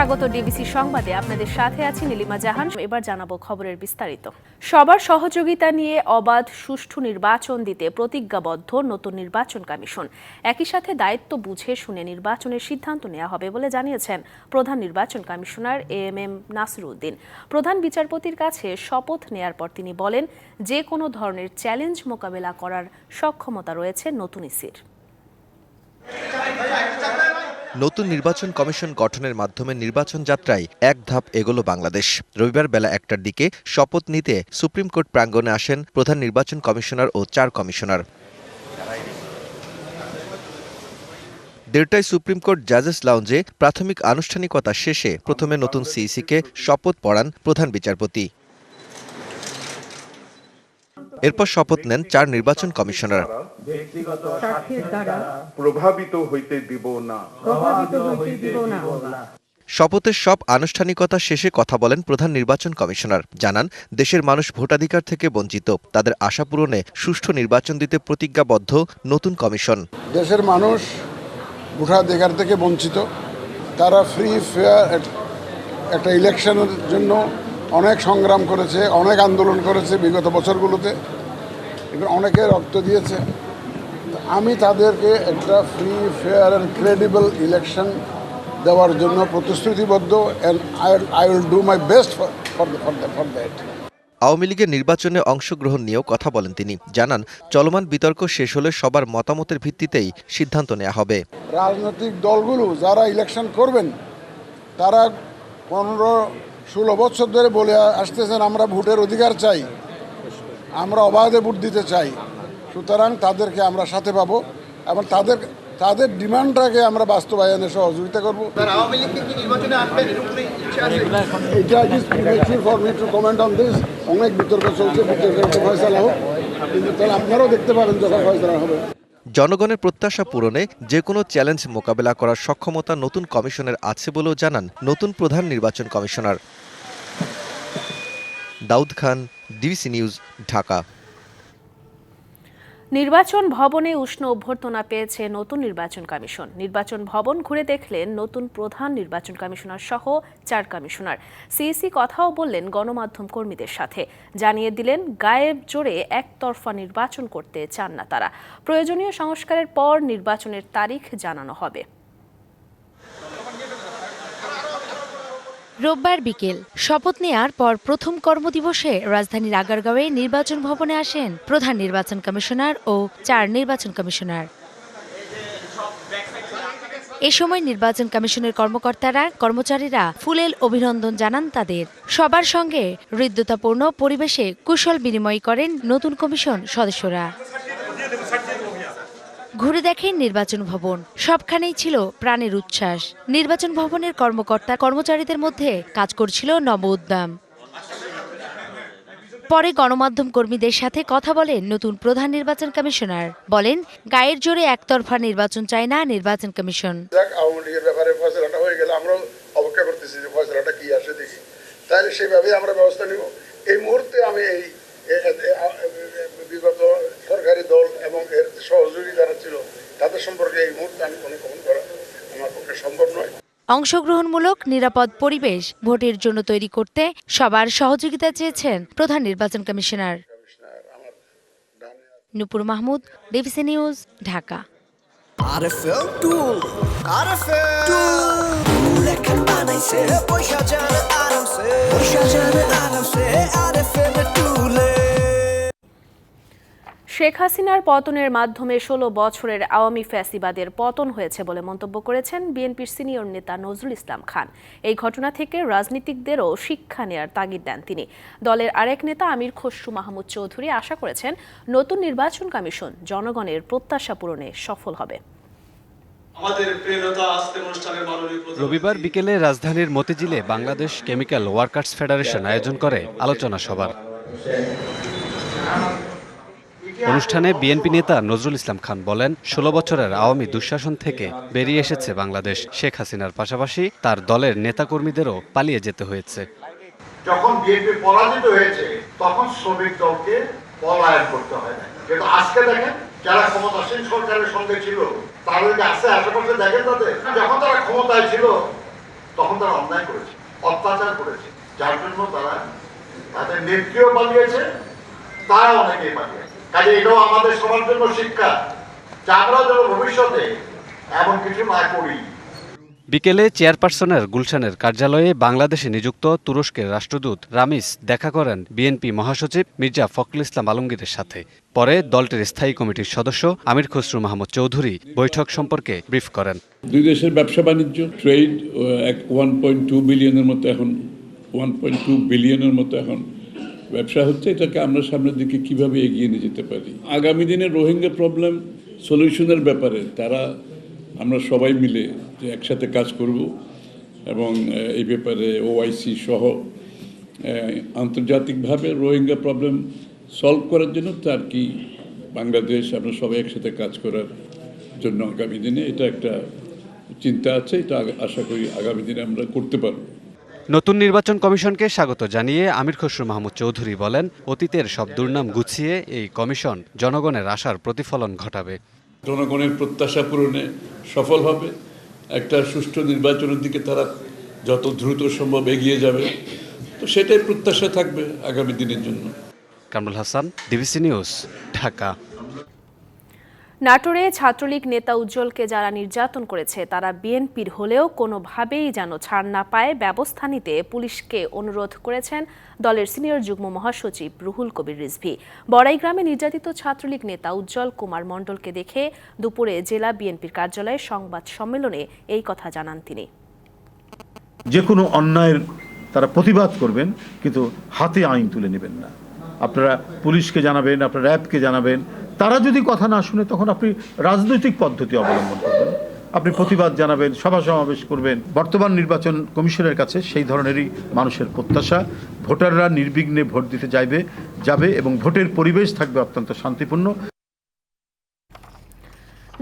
স্বাগত ডিবিসি সংবাদে। আপনাদের সাথে আছি নীলিমা জাহান। এবার জানাব খবরের বিস্তারিত। সবার সহযোগিতা নিয়ে অবাধ সুষ্ঠু নির্বাচন দিতে প্রতিজ্ঞাবদ্ধ নতুন নির্বাচন কমিশন। একই সাথে দায়িত্ব বুঝে শুনে নির্বাচনের সিদ্ধান্ত নেওয়া হবে বলে জানিয়েছেন প্রধান নির্বাচন commissioner A M M Nasiruddin. প্রধান বিচারপতির কাছে শপথ নেয়ার পর তিনি বলেন, যে কোনো ধরনের চ্যালেঞ্জ মোকাবেলা করার সক্ষমতা রয়েছে নতুন ইসির। নতুন নির্বাচন কমিশন গঠনের মাধ্যমে নির্বাচন যাত্রায় এক ধাপ এগোলো বাংলাদেশ। রবিবার বেলা একটার দিকে শপথ নিতে সুপ্রিম কোর্ট প্রাঙ্গণে আসেন প্রধান নির্বাচন কমিশনার ও চার কমিশনার। দেড়টায় সুপ্রিম কোর্ট জাজেস লাউঞ্জে প্রাথমিক আনুষ্ঠানিকতা শেষে প্রথমে নতুন সিইসিকে শপথ পড়ান প্রধান বিচারপতি। এরপর শপথ নেন চার নির্বাচন কমিশনার। ব্যক্তিগত প্রভাবিত হইতে দিব না। প্রভাবিত হইতে দিব না। শপথের সব আনুষ্ঠানিকতা শেষে কথা বলেন প্রধান নির্বাচন কমিশনার। জানান দেশের মানুষ ভোটাধিকার থেকে বঞ্চিত। তাদের আশা পূরণে সুষ্ঠু নির্বাচন দিতে প্রতিজ্ঞাবদ্ধ নতুন কমিশন। দেশের মানুষ ভোটাধিকার থেকে বঞ্চিত। তারা ফ্রি ফেয়ার একটা ইলেকশনের জন্য অনেক সংগ্রাম করেছে অনেক আন্দোলন করেছে বিগত বছরগুলোতে। এবং অনেকে রক্ত দিয়েছে। আমি তাদেরকে একটা free fair and credible election দেওয়ার জন্য প্রতিশ্রুতিবদ্ধ and I I will do my best for for for that Awami লীগের নির্বাচনে অংশগ্রহণ নিয়েও কথা বলেন তিনি। জানান চলমান বিতর্ক শেষ হলে সবার মতামতের ভিত্তিতেই সিদ্ধান্ত নেওয়া হবে। রাজনৈতিক দলগুলো যারা ইলেকশন করবেন তারা পনেরো ষোলো বছর ধরে বলে আসতেছেন আমরা ভোটের অধিকার চাই। আমরা অবাধে ভোট দিতে চাই। সুতরাং তাদেরকে আমরা সাথে পাবো এবং তাদের তাদের ডিমান্ডটাকে আমরা বাস্তবায়নে সহযোগিতা করব। এটা me to comment on this. অনেক বিতর্ক চলছে বিতর্ক ফয়সালা হোক। কিন্তু তাহলে আপনারাও দেখতে পাবেন যখন ফয়সালা হবে। জনগণের প্রত্যাশা পূরণে যে কোনো চ্যালেঞ্জ মোকাবেলা করার সক্ষমতা নতুন কমিশনের আছে বলেও জানান নতুন প্রধান নির্বাচন commissioner. Daud Khan, DBC news, Dhaka. নির্বাচন ভবনে উষ্ণ অভ্যর্থনা পেয়েছে নতুন নির্বাচন কমিশন। নির্বাচন ভবন ঘুরে দেখলেন নতুন প্রধান নির্বাচন কমিশনার সহ চার কমিশনার। সিইসি কথাও বললেন গণমাধ্যম কর্মীদের সাথে। জানিয়ে দিলেন, গায়েব জোরে একতরফা নির্বাচন করতে চান না তারা। প্রয়োজনীয় সংস্কারের পর নির্বাচনের তারিখ জানানো হবে। রোববার বিকেল। শপথ নেয়ার পর প্রথম কর্মদিবসে রাজধানীর আগারগাঁওয়ে নির্বাচন ভবনে আসেন প্রধান নির্বাচন কমিশনার ও চার নির্বাচন কমিশনার। এ সময় নির্বাচন কমিশনের কর্মকর্তারা, কর্মচারীরা ফুলেল অভিনন্দন জানান তাদের। সবার সঙ্গে হৃদ্যতাপূর্ণ পরিবেশে কুশল বিনিময় করেন নতুন কমিশন সদস্যরা। ঘুরে দেখেন নির্বাচন ভবন। সবখানেই ছিল প্রাণের উচ্ছ্বাস। নির্বাচন ভবনের কর্মকর্তা কর্মচারীদের মধ্যে কাজ করছিল নব উদ্যাম। পরে গণমাধ্যম কর্মীদের সাথে কথা বলেন নতুন প্রধান নির্বাচন কমিশনার। বলেন, গায়ের জোরে একতরফা নির্বাচন চায় না নির্বাচন কমিশন। আমরা ব্যবস্থা নিব। এই মুহূর্তে আমি এই বিগত সরকারি দল এবং এর সহযোগী যারা ছিল তাদের সম্পর্কে এই মুহূর্তে আমি কোনো কমন করা আমার পক্ষে সম্ভব নয়। অংশগ্রহণমূলক নিরাপদ পরিবেশ ভোটের জন্য তৈরি করতে সবার সহযোগিতা চেয়েছেন প্রধান নির্বাচন commissioner. Nupur Mahmud DBC news Dhaka. পয়সা জানে আরামসে পয়সা জানে আরামসে RFL টুলে শেখ হাসিনার পতনের মাধ্যমে ষোলো বছরের আওয়ামী ফ্যাসিবাদের পতন হয়েছে বলে মন্তব্য করেছেন বিএনপির সিনিয়র নেতা নজরুল ইসলাম খান। এই ঘটনা থেকে রাজনীতিকদেরও শিক্ষা নেয়ার তাগিদ দেন তিনি। দলের আরেক নেতা আমির খসরু মাহমুদ চৌধুরী আশা করেছেন নতুন নির্বাচন কমিশন জনগণের প্রত্যাশা পূরণে সফল হবে। রবিবার বিকেলে রাজধানীর মতিঝিলে বাংলাদেশ কেমিক্যাল ওয়ার্কার্স ফেডারেশন আয়োজন করে আলোচনা সভার। অনুষ্ঠানে বিএনপি নেতা নজরুল ইসলাম খান বলেন, ষোলো বছরের আওয়ামী দুঃশাসন থেকে বেরিয়ে এসেছে বাংলাদেশ। শেখ হাসিনার পাশাপাশি তার দলের নেতাকর্মীদেরও পালিয়ে যেতে হয়েছে। যখন বিএনপি পরাজিত হয়েছে, তখন শ্রমিক দলকে পলায়ন করতে হয় না। কিন্তু আজকে দেখেন, যারা ক্ষমতাসীন সরকারের সঙ্গে ছিল তাদেরকে আছে আশেপাশে দেখেন তাদের, যখন তারা ক্ষমতায় ছিল, তখন তারা অন্যায় করেছে, অত্যাচার করেছে। যার জন্য তারা তাদের নেত্রীও পালিয়েছে তারা অনেকেই পালিয়েছে। কাজে এটাও আমাদের সবার জন্য শিক্ষা। যে আমরা যেন ভবিষ্যতে এমন কিছু না করি। বিকেলে চেয়ারপারসনের গুলশানের কার্যালয়ে বাংলাদেশে নিযুক্ত তুরস্কের রাষ্ট্রদূত রামিস দেখা করেন বিএনপি মহাসচিব মির্জা ফখরুল ইসলাম আলমগীরের সাথে। পরে দলটির স্থায়ী কমিটির সদস্য আমির খসরু মাহমুদ চৌধুরী বৈঠক সম্পর্কে ব্রিফ করেন। দুই দেশের ব্যবসা বাণিজ্য ট্রেড এক ওয়ান পয়েন্ট টু বিলিয়নের মতো এখন ওয়ান পয়েন্ট টু বিলিয়নের মতো এখন ব্যবসা হচ্ছে এটাকে আমরা সামনের দিকে কীভাবে এগিয়ে নিয়ে যেতে পারি? আগামী দিনে রোহিঙ্গা প্রবলেম সলিউশনের ব্যাপারে তারা, আমরা সবাই মিলে যে একসাথে কাজ করব এবং এই ব্যাপারে ওআইসি সহ আন্তর্জাতিকভাবে রোহিঙ্গা প্রবলেম সলভ করার জন্য তার কি বাংলাদেশ, আমরা সবাই একসাথে কাজ করার জন্য আগামী দিনে এটা একটা চিন্তা আছে, এটা আশা করি আগামী দিনে আমরা করতে পারব। নতুন নির্বাচন কমিশনকে স্বাগত জানিয়ে আমির খসরু মাহমুদ চৌধুরী বলেন অতীতের সব দুর্নাম গুছিয়ে এই কমিশন জনগণের আশার প্রতিফলন ঘটাবে। জনগণের প্রত্যাশা পূরণে সফল হবে। একটা সুষ্ঠু নির্বাচনের দিকে তারা যত দ্রুত সম্ভব এগিয়ে যাবে। তো সেটাই প্রত্যাশা থাকবে আগামী দিনের জন্য। Kamrul Hasan DBC news Dhaka. নাটোরে ছাত্রলীগ নেতা উজ্জ্বলকে যারা নির্যাতন করেছে, তারা বিএনপির হলেও কোনোভাবেই যেন ছাড় না পায়। ব্যবস্থা নিতে পুলিশকে অনুরোধ করেছেন দলের সিনিয়র যুগ্ম মহাসচিব রুহুল কবির রিজভি। বড়াই গ্রামে নির্যাতিত ছাত্রলীগ নেতা উজ্জ্বল কুমার মণ্ডলকে দেখে দুপুরে জেলা বিএনপির কার্যালয়ে সংবাদ সম্মেলনে এই কথা জানান তিনি। যে কোনো অন্যায়ের তারা প্রতিবাদ করবেন, কিন্তু হাতে আইন তুলে নেবেন না। আপনারা পুলিশকে জানাবেন, আপনারা র্যাবকে জানাবেন তারা যদি কথা না শুনে, তখন আপনি রাজনৈতিক পদ্ধতি অবলম্বন করবেন। আপনি প্রতিবাদ জানাবেন, সভা সমাবেশ করবেন। বর্তমান নির্বাচন কমিশনের কাছে সেই ধরনেরই মানুষের প্রত্যাশা। ভোটাররা নির্বিঘ্নে ভোট দিতে যাইবে, যাবে এবং ভোটের পরিবেশ থাকবে অত্যন্ত শান্তিপূর্ণ।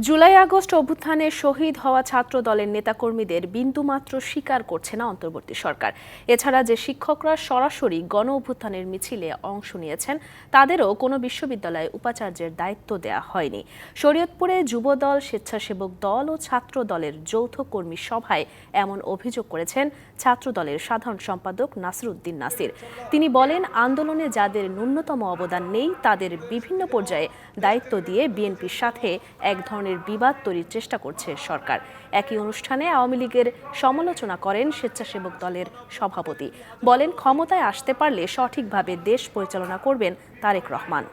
জুলাই আগস্ট অভ্যুত্থানে শহীদ হওয়া ছাত্র দলের নেতাকর্মীদের বিন্দুমাত্র স্বীকার করছে না অন্তর্বর্তী সরকার। এছাড়া যে শিক্ষকরা সরাসরি গণ অভ্যুত্থানের মিছিলে অংশ নিয়েছেন, তাদেরও কোনো বিশ্ববিদ্যালয়ে উপাচার্যের দায়িত্ব দেওয়া হয়নি। শরীয়তপুরে যুবদল, স্বেচ্ছাসেবক দল ও ছাত্র দলের যৌথ কর্মী সভায় এমন অভিযোগ করেছেন ছাত্র দলের সাধারণ সম্পাদক নাসিরুদ্দিন নাসির। তিনি বলেন, আন্দোলনে যাদের ন্যূনতম অবদান নেই, তাদের বিভিন্ন পর্যায়ে দায়িত্ব দিয়ে বিএনপির সাথে এক ধরনের বিবাদ তৈরির চেষ্টা করছে সরকার। একই অনুষ্ঠানে আওয়ামী লীগের সমালোচনা করেন স্বেচ্ছাসেবক দলের সভাপতি। বলেন, ক্ষমতায় আসতে পারলে সঠিকভাবে দেশ পরিচালনা করবেন তারেক রহমান।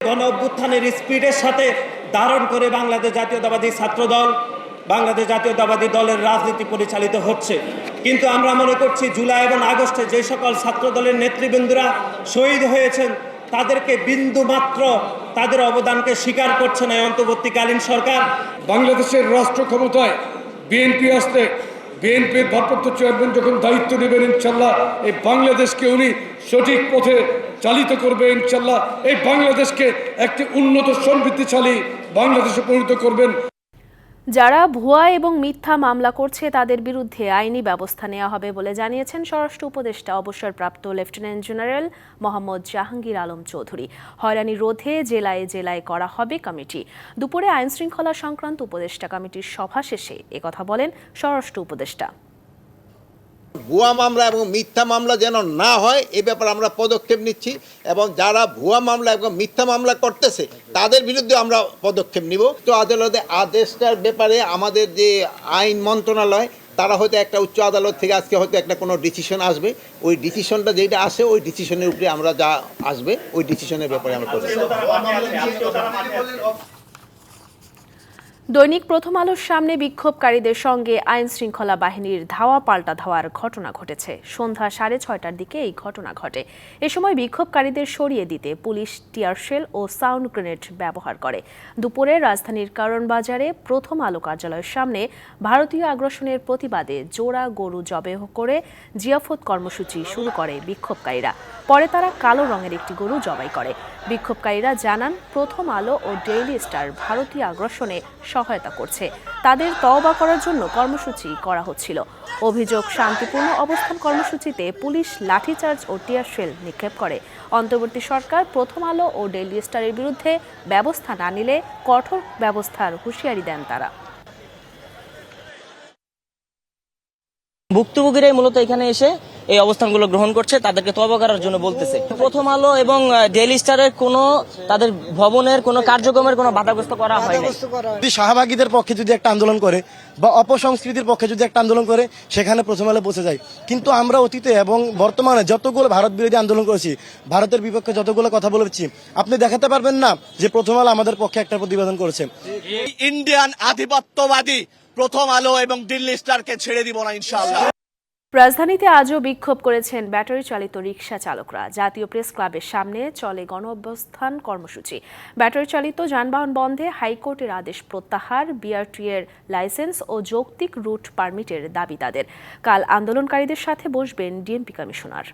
গণ অভ্যুত্থানের স্পিডের সাথে ধারণ করে বাংলাদেশ জাতীয়তাবাদী ছাত্র দল বাংলাদেশ জাতীয়তাবাদী দলের রাজনীতি পরিচালিত হচ্ছে। কিন্তু আমরা মনে করছি, জুলাই এবং আগস্টে যে সকল ছাত্র দলের নেতৃবৃন্দরা শহীদ হয়েছেন তাদেরকে বিন্দু মাত্র তাদের অবদানকে স্বীকার করছে না অন্তর্বর্তীকালীন সরকার। বাংলাদেশের রাষ্ট্র ক্ষমতায় বিএনপি আসতে বিএনপির ভারপ্রাপ্ত চেয়ারম্যান যখন দায়িত্ব নেবেন ইনশাল্লাহ, এই বাংলাদেশকে উনি সঠিক পথে চালিত করবে ইনশাল্লাহ। এই বাংলাদেশকে একটি উন্নত সমৃদ্ধিশালী বাংলাদেশে পরিণত করবেন। যারা ভুয়া এবং মিথ্যা মামলা করছে, তাদের বিরুদ্ধে আইনি ব্যবস্থা নেওয়া হবে বলে জানিয়েছেন স্বরাষ্ট্র উপদেষ্টা, অবসরপ্রাপ্ত লেফটেন্যান্ট জেনারেল মোহাম্মদ জাহাঙ্গীর আলম চৌধুরী। হয়রানি রোধে জেলায় জেলায় করা হবে কমিটি। দুপুরে আইনশৃঙ্খলা সংক্রান্ত উপদেষ্টা কমিটির সভা শেষে একথা বলেন স্বরাষ্ট্র উপদেষ্টা। ভুয়া মামলা এবং মিথ্যা মামলা যেন না হয়, এ ব্যাপারে আমরা পদক্ষেপ নিচ্ছি এবং যারা ভুয়া মামলা এবং মিথ্যা মামলা করতেছে, তাদের বিরুদ্ধে আমরা পদক্ষেপ নিব। তো আদালতে আদেশটার ব্যাপারে আমাদের যে আইন মন্ত্রণালয়, তারা হয়তো একটা উচ্চ আদালত থেকে আজকে হয়তো একটা কোনো ডিসিশন আসবে। ওই ডিসিশনটা যেটা আসে, ওই ডিসিশনের উপরে আমরা যা আসবে, ওই ডিসিশনের ব্যাপারে আমরা দৈনিক প্রথম আলোর সামনে বিক্ষোভকারীদের সঙ্গে আইন শৃঙ্খলা বাহিনীর ধাওয়া পাল্টা ধাওয়ার ঘটনা ঘটেছে। সন্ধ্যা সাড়ে ছয়টার দিকে এই ঘটনা ঘটে। এ সময় বিক্ষোভকারীদের সরিয়ে দিতে পুলিশ টিয়ারশেল ও সাউন্ড গ্রেনেড ব্যবহার করে। দুপুরে রাজধানীর কারণ বাজারে প্রথম আলো কার্যালয়ের সামনে ভারতীয় আগ্রাসনের প্রতিবাদে জোড়া গরু জবেহ করে জিয়াফত কর্মসূচি শুরু করে বিক্ষোভকারীরা। পরে তারা কালো রঙের একটি গরু জবাই করে। বিক্ষোভকারীরা জানান, প্রথম আলো ও ডেইলি স্টার ভারতীয় আগ্রাসনে সহায়তা করছে। তাদের তওবা করার জন্য কর্মসূচি করা হচ্ছিল। অভিযোগ, শান্তিপূর্ণ অবস্থান কর্মসূচিতে পুলিশ লাঠিচার্জ ও টিয়ার শেল নিক্ষেপ করে। অন্তর্বর্তী সরকার প্রথম আলো ও ডেইলি স্টারের বিরুদ্ধে ব্যবস্থা না নিলে কঠোর ব্যবস্থার হুঁশিয়ারি দেন তারা। ভুক্তভোগীরাই মূলত এখানে এসে এই অবস্থানগুলো গ্রহণ করছে তাদেরকে তবা করার জন্য বলতেছে। প্রথম আলো এবং ডেইলি স্টারের কোনো তাদের ভবনের কোনো কার্যক্রমের কোনো বাধাগ্রস্ত করা হয়নি যদি শাহবাগীদের পক্ষে যদি একটা আন্দোলন করে বা অপসংস্কৃতির পক্ষে যদি একটা আন্দোলন করে সেখানে প্রথম আলো বসে যায়। কিন্তু আমরা অতীতে এবং বর্তমানে যতগুলো ভারত বিরোধী আন্দোলন করেছি ভারতের বিপক্ষে যতগুলো কথা বলেছি আপনি দেখাতে পারবেন না যে প্রথম আলো আমাদের পক্ষে একটা প্রতিবেদন করেছে। ইন্ডিয়ান আধিপত্যবাদী প্রথম আলো এবং দিল্লি স্টারকে ছেড়ে দিব না ইনশাআল্লাহ। রাজধানীতে আজও বিক্ষোভ করেছেন ব্যাটারি চালিত রিকশা চালকরা। জাতীয় প্রেস ক্লাবের সামনে চলে গণ অবস্থান কর্মসূচি। ব্যাটারি চালিত যানবাহন বন্ধে হাইকোর্টের আদেশ প্রত্যাহার, বিআরটি এর লাইসেন্স ও যৌক্তিক রুট পারমিটের দাবি তাদের। কাল আন্দোলনকারীদের সাথে বসবেন ডিএমপি কমিশনার।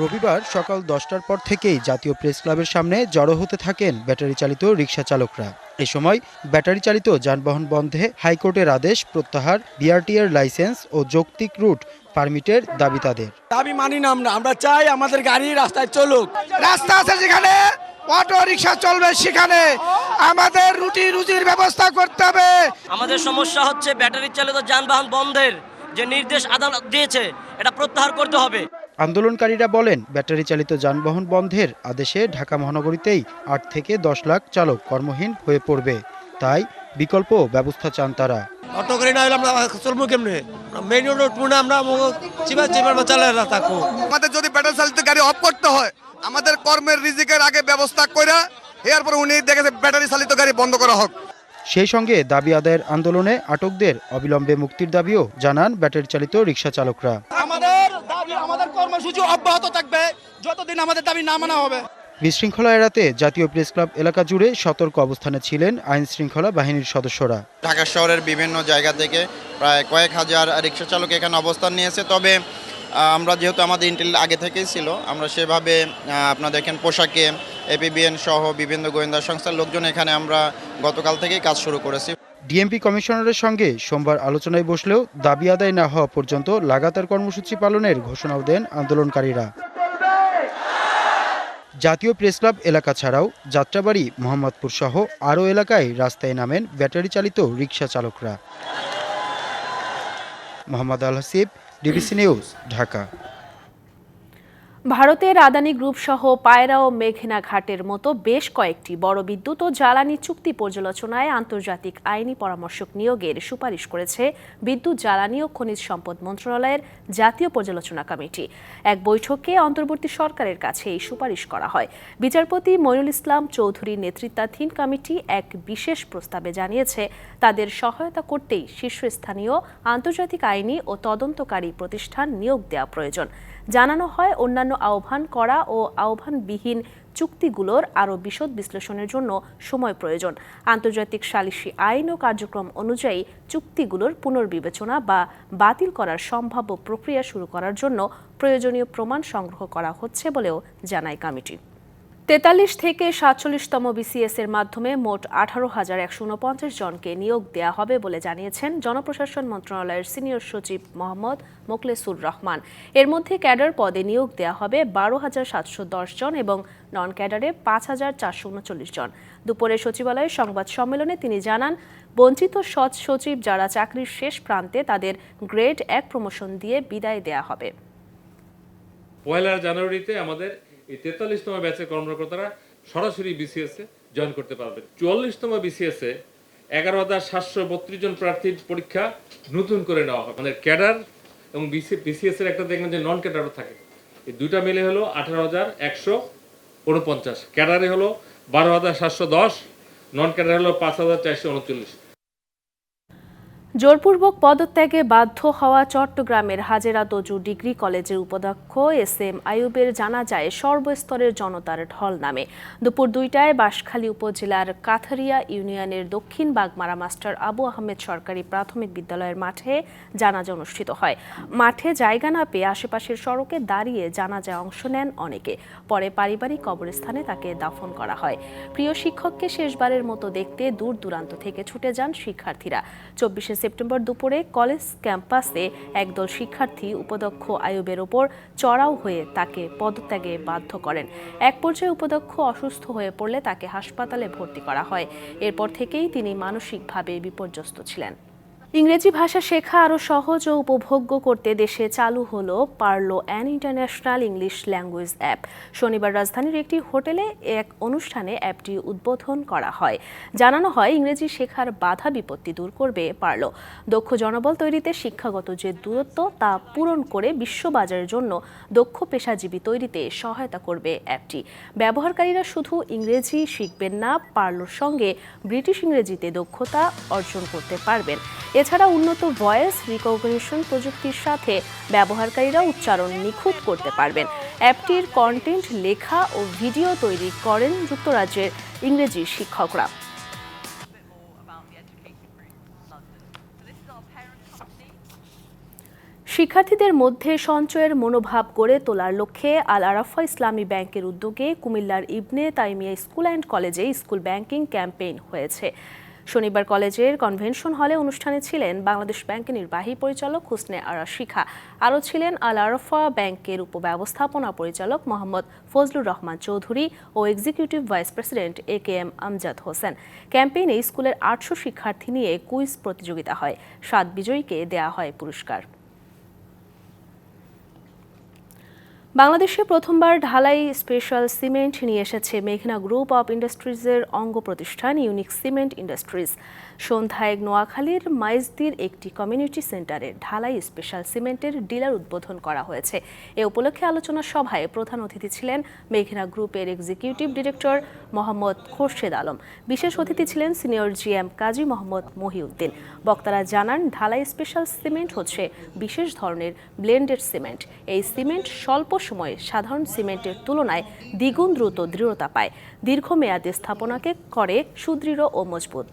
রবিবার সকাল দশটার পর থেকেই জাতীয় প্রেস ক্লাবের সামনে জড়ো হতে থাকেন ব্যাটারি চালিত রিকশা চালকরা। এ সময় ব্যাটারি চালিত যানবাহন বন্ধে হাইকোর্টের আদেশ প্রত্যাহার বিআরটিআর লাইসেন্স ও যৌক্তিক রুট পারমিটের দাবি তাদের। দাবি মানি না আমরা আমরা চাই আমাদের গাড়ি রাস্তায় চলুক। রাস্তা আছে যেখানে অটো রিক্সা চলবে সেখানে। আমাদের রুটি রুজির ব্যবস্থা করতে হবে। আমাদের সমস্যা হচ্ছে ব্যাটারি চালিত যানবাহন বন্ধের যে নির্দেশ আদালত দিয়েছে এটা প্রত্যাহার করতে হবে। আন্দোলনকারীরা বলেন ব্যাটারি চালিত যানবাহন বন্ধের আদেশে ঢাকা মহানগরীতেই আট থেকে দশ লাখ চালক কর্মহীন হয়ে পড়বে। তাই বিকল্প ব্যবস্থা চান তারা। অটো করে না হলে আমরা চলবো কেমনে? মেইন রোড পুনে আমরা চিবা চিবার চালে থাকব। আমাদের যদি ব্যাটারি চালিত গাড়ি অফ করতে হয় আমাদের কর্মের রিজিকের আগে ব্যবস্থা করে এরপর উনি দেখেছে ব্যাটারি চালিত গাড়ি বন্ধ করা হোক। সেই সঙ্গে দাবি আদায়ের আন্দোলনে আটকদের অবিলম্বে মুক্তির দাবিও জানান ব্যাটারি চালিত রিক্সা চালকরা আমাদের আমাদের কর্মসূচি অব্যাহত থাকবে যতদিন আমাদের দাবি না মানা হবে। বিশৃঙ্খলা এড়াতে জাতীয় প্রেস ক্লাব এলাকা জুড়ে সতর্ক অবস্থানে ছিলেন আইন শৃঙ্খলা বাহিনীর সদস্যরা। ঢাকা শহরের বিভিন্ন জায়গা থেকে প্রায় কয়েক হাজার রিক্সা চালক এখানে অবস্থান নিয়েছে। তবে আমরা যেহেতু আমাদের ইন্টেল আগে থেকেই ছিল আমরা সেভাবে আপনারা দেখেন পোশাকে এপিবিএন সহ বিভিন্ন গোয়েন্দা সংস্থার লোকজন এখানে আমরা গতকাল থেকেই কাজ শুরু করেছি। ডিএমপি কমিশনারের সঙ্গে সোমবার আলোচনায় বসলেও দাবি আদায় না হওয়া পর্যন্ত লাগাতার কর্মসূচি পালনের ঘোষণাও দেন আন্দোলনকারীরা। জাতীয় প্রেস ক্লাব এলাকা ছাড়াও যাত্রাবাড়ি, মোহাম্মদপুর সহ আরও এলাকায় রাস্তায় নামেন ব্যাটারি চালিত রিক্সা চালকরা। Mohammad Al Hasib DBC news, Dhaka. ভারতের আদানি গ্রুপ সহ পায়রা ও মেঘনা ঘাটের মতো বেশ কয়েকটি বড় বিদ্যুৎ ও জ্বালানি চুক্তি পর্যালোচনায় আন্তর্জাতিক আইনি পরামর্শক নিয়োগের সুপারিশ করেছে বিদ্যুৎ, জ্বালানি ও খনিজ সম্পদ মন্ত্রণালয়ের জাতীয় পর্যালোচনা কমিটি। এক বৈঠকে অন্তর্বর্তী সরকারের কাছে এই সুপারিশ করা হয়। বিচারপতি মইনুল ইসলাম চৌধুরী নেতৃত্বাধীন কমিটি এক বিশেষ প্রস্তাবে জানিয়েছে, তাদের সহায়তা করতেই শীর্ষস্থানীয় আন্তর্জাতিক আইনি ও তদন্তকারী প্রতিষ্ঠান নিয়োগ দেওয়া প্রয়োজন। জানানো হয় অন্যান্য আহ্বান করা ও আহ্বানবিহীন চুক্তিগুলোর আরও বিশদ বিশ্লেষণের জন্য সময় প্রয়োজন। আন্তর্জাতিক সালিসি আইন ও কার্যক্রম অনুযায়ী চুক্তিগুলোর পুনর্বিবেচনা বা বাতিল করার সম্ভাব্য প্রক্রিয়া শুরু করার জন্য প্রয়োজনীয় প্রমাণ সংগ্রহ করা হচ্ছে বলেও জানায় কমিটি। তেতাল্লিশ থেকে সাতচল্লিশতম বিসিএস এর মাধ্যমে মোট আঠারো হাজার একশো উনপঞ্চাশ জনকে নিয়োগ দেওয়া হবে বলে জানিয়েছেন জনপ্রশাসন মন্ত্রণালয়ের সিনিয়র সচিব মোহাম্মদ মোকলেসুর রহমান। এর মধ্যে ক্যাডার পদে নিয়োগ দেওয়া হবে বারো হাজার সাতশো দশ জন এবং নন ক্যাডারে পাঁচ হাজার চারশো উনচল্লিশ জন। দুপুরে সচিবালয়ে সংবাদ সম্মেলনে তিনি জানান, বঞ্চিত সৎ সচিব যারা চাকরির শেষ প্রান্তে তাদের গ্রেড এক প্রমোশন দিয়ে বিদায় দেওয়া হবে। পয়লা জানুয়ারিতে আমাদের এই তেতাল্লিশতম ব্যাচের কর্মকর্তারা সরাসরি বিসিএস জয়েন করতে পারবেন। চুয়াল্লিশতম বিসিএস এগারো হাজার সাতশো বত্রিশ জন প্রার্থীর পরীক্ষা নতুন করে নেওয়া হবে। আমাদের ক্যাডার এবং বিসিএস এর একটা দেখবেন যে নন ক্যাডারও থাকে। এই দুইটা মিলে হলো আঠারো হাজার একশো উনপঞ্চাশ ক্যাডারে হলো বারো হাজার সাতশো দশ নন ক্যাডার হলো পাঁচ হাজার চারশো উনচল্লিশ। জোরপূর্বক পদত্যাগে বাধ্য হওয়া চট্টগ্রামের হাজেরা তজু ডিগ্রি কলেজের উপাধ্যক্ষ এস এম আয়ুবের জানা যায়, সর্বস্তরের জনতার ঢল নামে। দুপুর দুইটায় বাঁশখালী উপজেলার কাথারিয়া ইউনিয়নের দক্ষিণ বাগমারা মাস্টার আবু আহমেদ সরকারি প্রাথমিক বিদ্যালয়ের মাঠে জানাজা অনুষ্ঠিত হয়। মাঠে জায়গা না পেয়ে আশেপাশের সড়কে দাঁড়িয়ে জানাজায় অংশ নেন অনেকে। পরে পারিবারিক কবরস্থানে তাকে দাফন করা হয়। প্রিয় শিক্ষককে শেষবারের মতো দেখতে দূর দূরান্ত থেকে ছুটে যান শিক্ষার্থীরা। চব্বিশে সেপ্টেম্বর দুপুরে কলেজ ক্যাম্পাসে একদল শিক্ষার্থী উপাধ্যক্ষ আয়ুবের ওপর চড়াও হয়ে তাকে পদত্যাগে বাধ্য করেন। এক পর্যায়ে উপাধ্যক্ষ অসুস্থ হয়ে পড়লে তাকে হাসপাতালে ভর্তি করা হয়। এরপর থেকেই তিনি মানসিকভাবে বিপর্যস্ত ছিলেন। ইংরেজি ভাষা শেখা আরও সহজ ও উপভোগ্য করতে দেশে চালু হলো Parlo an international English language app. শনিবার রাজধানীর একটি হোটেলে এক অনুষ্ঠানে অ্যাপটি উদ্বোধন করা হয়। জানানো হয়, ইংরেজি শেখার বাধা বিপত্তি দূর করবে পার্লো। দক্ষ জনবল তৈরিতে শিক্ষাগত যে দূরত্ব, তা পূরণ করে বিশ্ববাজারের জন্য দক্ষ পেশাজীবী তৈরিতে সহায়তা করবে অ্যাপটি। ব্যবহারকারীরা শুধু ইংরেজি শিখবেন না, পার্লোর সঙ্গে ব্রিটিশ ইংরেজিতে দক্ষতা অর্জন করতে পারবেন। এছাড়া উন্নত ভয়েস রিকগনিশন প্রযুক্তির সাথে ব্যবহারকারীরা উচ্চারণ নিখুঁত করতে পারবেন। অ্যাপটির কন্টেন্ট লেখা ও ভিডিও তৈরি করেন যুক্তরাজ্যের ইংরেজি শিক্ষকরা। শিক্ষার্থীদের মধ্যে সঞ্চয়ের মনোভাব গড়ে তোলার লক্ষ্যে আল আরাফা ইসলামী ব্যাংকের উদ্যোগে কুমিল্লার ইবনে তাইমিয়া স্কুল অ্যান্ড কলেজে স্কুল ব্যাংকিং ক্যাম্পেইন হয়েছে। শনিবার কলেজের কনভেনশন হলে অনুষ্ঠানে ছিলেন বাংলাদেশ ব্যাংকের নির্বাহী পরিচালক হুসনে আরা শিখা। আরও ছিলেন আল আরফা ব্যাংকের উপব্যবস্থাপনা পরিচালক মোহাম্মদ ফজলুর রহমান চৌধুরী ও executive vice president A K M Amjad Hossain. ক্যাম্পেইনে স্কুলের আটশো শিক্ষার্থী নিয়ে কুইজ প্রতিযোগিতা হয়। সাত বিজয়ীকে দেয়া হয় পুরস্কার। বাংলাদেশে প্রথমবার ঢালাই স্পেশাল সিমেন্ট নিয়ে এসেছে মেঘনা গ্রুপ অফ ইন্ডাস্ট্রিজের অঙ্গ প্রতিষ্ঠান ইউনিক সিমেন্ট ইন্ডাস্ট্রিজ। সন্ধ্যায় নোয়াখালীর মাইজদির একটি কমিউনিটি সেন্টারে ঢালাই স্পেশাল সিমেন্টের ডিলার উদ্বোধন করা হয়েছে। এ উপলক্ষে আলোচনা সভায় প্রধান অতিথি ছিলেন মেঘনা গ্রুপের এক্সিকিউটিভ ডিরেক্টর মোহাম্মদ খোরশেদ আলম। বিশেষ অতিথি ছিলেন সিনিয়র জিএম কাজী মোহাম্মদ মহিউদ্দিন। বক্তারা জানান, ঢালাই স্পেশাল সিমেন্ট হচ্ছে বিশেষ ধরনের ব্লেন্ডেড সিমেন্ট। এই সিমেন্ট স্বল্প সময়ে সাধারণ সিমেন্টের তুলনায় দ্বিগুণ দ্রুত দৃঢ়তা পায়। দীর্ঘমেয়াদী স্থাপনাকে করে সুদৃঢ় ও মজবুত।